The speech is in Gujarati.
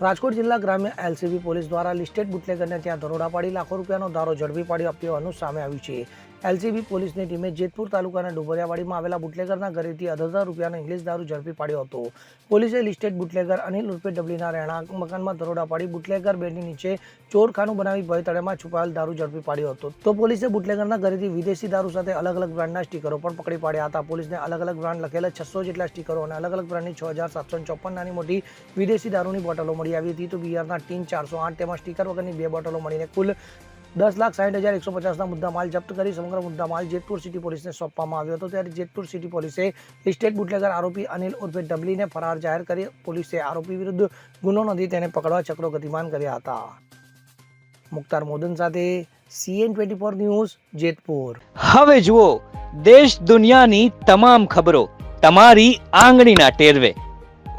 રાજકોટ જિલ્લા ગ્રામ્ય એલસીબી પોલીસ દ્વારા લિસ્ટેડ બુટલેગરને ત્યાં દરોડા પાડી લાખો રૂપિયાનો દારો ઝડપી પાડી આપ્યોનું સામે આવ્યું છે. એલસીબી પોલીસની ટીમે જેતપુર તાલુકાના ડુબરિયાવાડીમાં આવેલા બુટલેગરના ઘરેથી અઢાર રૂપિયાનો ઇંગ્લિશ દારૂ ઝડપી પાડ્યો હતો. પોલીસે લિસ્ટેડ બુટલેગર અનિલ ઉર્ફે ડબલીના રહેણાંક મકાનમાં દરોડા પાડી બુટલેગર બેડની નીચે ચોરખાનું બનાવી ભય તળેમાં છુપાયેલ દારૂ ઝડપી પાડ્યો હતો. તો પોલીસે બુટલેગરના ઘરેથી વિદેશી દારૂ સાથે અલગ અલગ બ્રાન્ડના સ્ટીકરો પણ પકડી પાડ્યા હતા. પોલીસને અલગ અલગ બ્રાન્ડ લખેલા છસો જેટલા સ્ટીકરો અને અલગ અલગ બ્રાન્ડની છ હજાર સાતસો ચોપન નાની મોટી વિદેશી દારૂની બોટલો મળી આવી હતી. તો બિહારના ટીન ચારસો આઠ તેમાં સ્ટીકર વગરની બે બોટલો મળીને કુલ દસ લાખ સાઠ હજાર એકસો પચાસના મુદ્દા માલ જપ્ત કરી સમગ્ર મુદ્દા માલ જેતપુર સિટી પોલીસને સોંપવામાં આવ્યો હતો. ત્યારે જેતપુર સિટી પોલીસે સ્ટેટ બુટલેગર આરોપી અનિલ ઉર્ફે ડબલીને ફરાર જાહેર કરી. પોલીસે આરોપી વિરુદ્ધ ગુનો નોંધી તેને પકડવા ચક્રો ગતિમાન કર્યા હતા. મુખ્તાર મોદન સાથે CN twenty four news Jetpur. હવે જુઓ, દેશ દુનિયાની તમામ ખબરો તમારી આંગળીના ટેરવે.